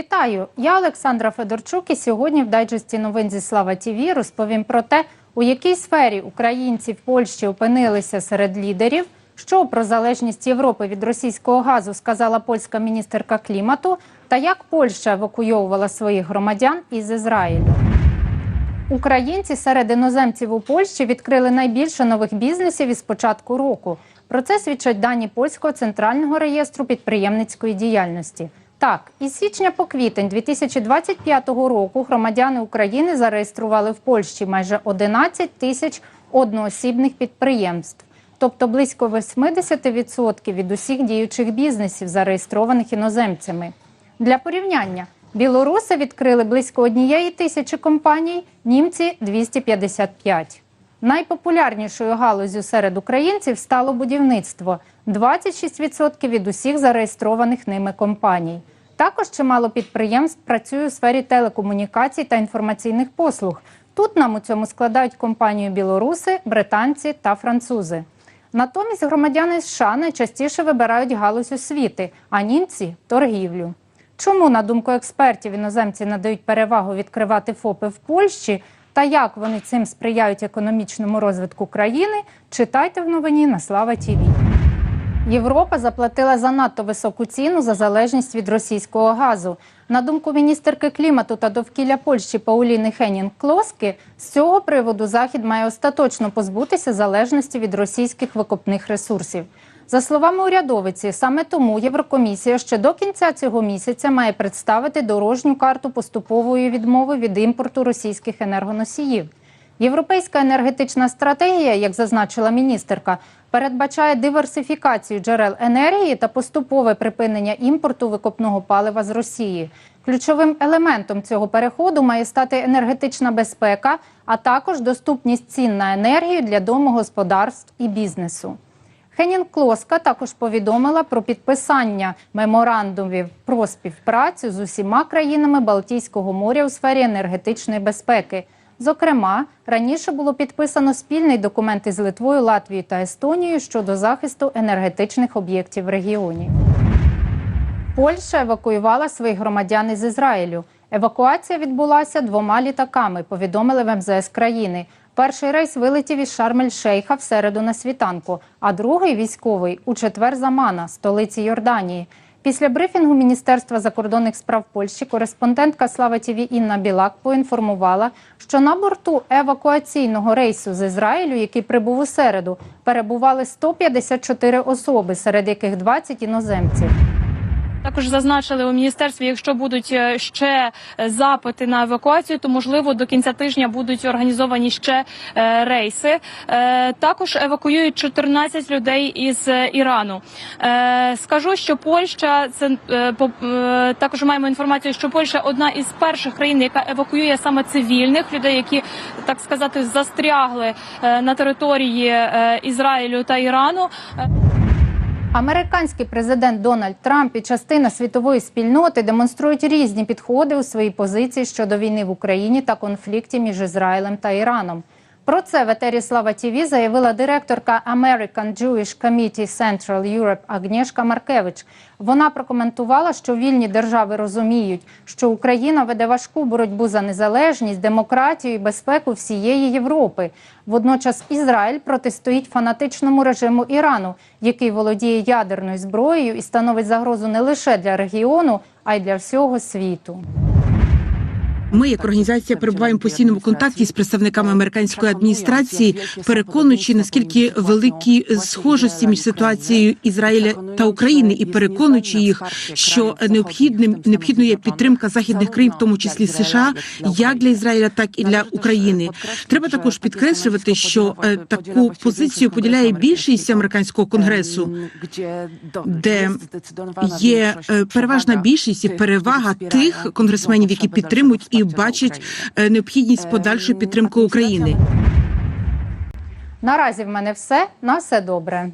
Вітаю! Я Олександра Федорчук і сьогодні в дайджесті новин зі Слава ТІВІ розповім про те, у якій сфері українці в Польщі опинилися серед лідерів, що про залежність Європи від російського газу сказала польська міністерка клімату, та як Польща евакуйовувала своїх громадян із Ізраїлю. Українці серед іноземців у Польщі відкрили найбільше нових бізнесів із початку року. Про це свідчать дані польського центрального реєстру підприємницької діяльності. Так, із січня по квітень 2025 року громадяни України зареєстрували в Польщі майже 11 тисяч одноосібних підприємств, тобто близько 80% від усіх діючих бізнесів, зареєстрованих іноземцями. Для порівняння білоруси відкрили близько однієї тисячі компаній, німці 255. Найпопулярнішою галузю серед українців стало будівництво 26% від усіх зареєстрованих ними компаній. Також чимало підприємств працює у сфері телекомунікацій та інформаційних послуг. Тут нам у цьому складають компанію білоруси, британці та французи. Натомість громадяни США найчастіше вибирають галузь освіти, а німці торгівлю. Чому, на думку експертів, іноземці надають перевагу відкривати ФОПи в Польщі та як вони цим сприяють економічному розвитку країни, читайте в новині на Слава ТІВІ. Європа заплатила занадто високу ціну за залежність від російського газу. На думку міністерки клімату та довкілля Польщі Пауліни Хенінг Клоски, з цього приводу Захід має остаточно позбутися залежності від російських викопних ресурсів. За словами урядовиці, саме тому Єврокомісія ще до кінця цього місяця має представити дорожню карту поступової відмови від імпорту російських енергоносіїв. Європейська енергетична стратегія, як зазначила міністерка, передбачає диверсифікацію джерел енергії та поступове припинення імпорту викопного палива з Росії. Ключовим елементом цього переходу має стати енергетична безпека, а також доступність цін на енергію для домогосподарств і бізнесу. Хенін Клоска також повідомила про підписання меморандумів про співпрацю з усіма країнами Балтійського моря у сфері енергетичної безпеки. Зокрема, раніше було підписано спільний документ із Литвою, Латвією та Естонією щодо захисту енергетичних об'єктів в регіоні. Польща евакуювала своїх громадян із Ізраїлю. Евакуація відбулася двома літаками, повідомили в МЗС країни. Перший рейс вилетів із Шармель-Шейха в середу на світанку, а другий військовий у четвер з Амана, столиці Йорданії. Після брифінгу Міністерства закордонних справ Польщі кореспондентка Слава ТІВІ Інна Білак поінформувала, що на борту евакуаційного рейсу з Ізраїлю, який прибув у середу, перебували 154 особи, серед яких 20 іноземців. Також зазначили у міністерстві, якщо будуть е, ще е, запити на евакуацію, то можливо до кінця тижня будуть організовані ще е, рейси. Також евакуюють 14 людей із Ірану. Скажу, що Польща це по- також маємо інформацію, що Польща одна із перших країн, яка евакуює саме цивільних людей, які так сказати застрягли на території Ізраїлю та Ірану. Американський президент Дональд Трамп і частина світової спільноти демонструють різні підходи у своїй позиції щодо війни в Україні та конфлікті між Ізраїлем та Іраном. Про це в етері Слава ТІВІ заявила директорка American Jewish Committee Central Europe Агнєшка Маркевич. Вона прокоментувала, що вільні держави розуміють, що Україна веде важку боротьбу за незалежність, демократію і безпеку всієї Європи. Водночас Ізраїль протистоїть фанатичному режиму Ірану, який володіє ядерною зброєю і становить загрозу не лише для регіону, а й для всього світу. Ми, як організація, перебуваємо постійному контакті з представниками американської адміністрації, переконуючи наскільки великі схожості між ситуацією Ізраїля та України, і переконуючи їх, що необхідним необхідно є підтримка західних країн, в тому числі США, як для Ізраїля, так і для України. Треба також підкреслювати, що е, таку позицію поділяє більшість американського конгресу, де є е, переважна більшість і перевага тих конгресменів, які підтримують і бачать бачить необхідність подальшої підтримки України. Наразі в мене все. На все добре.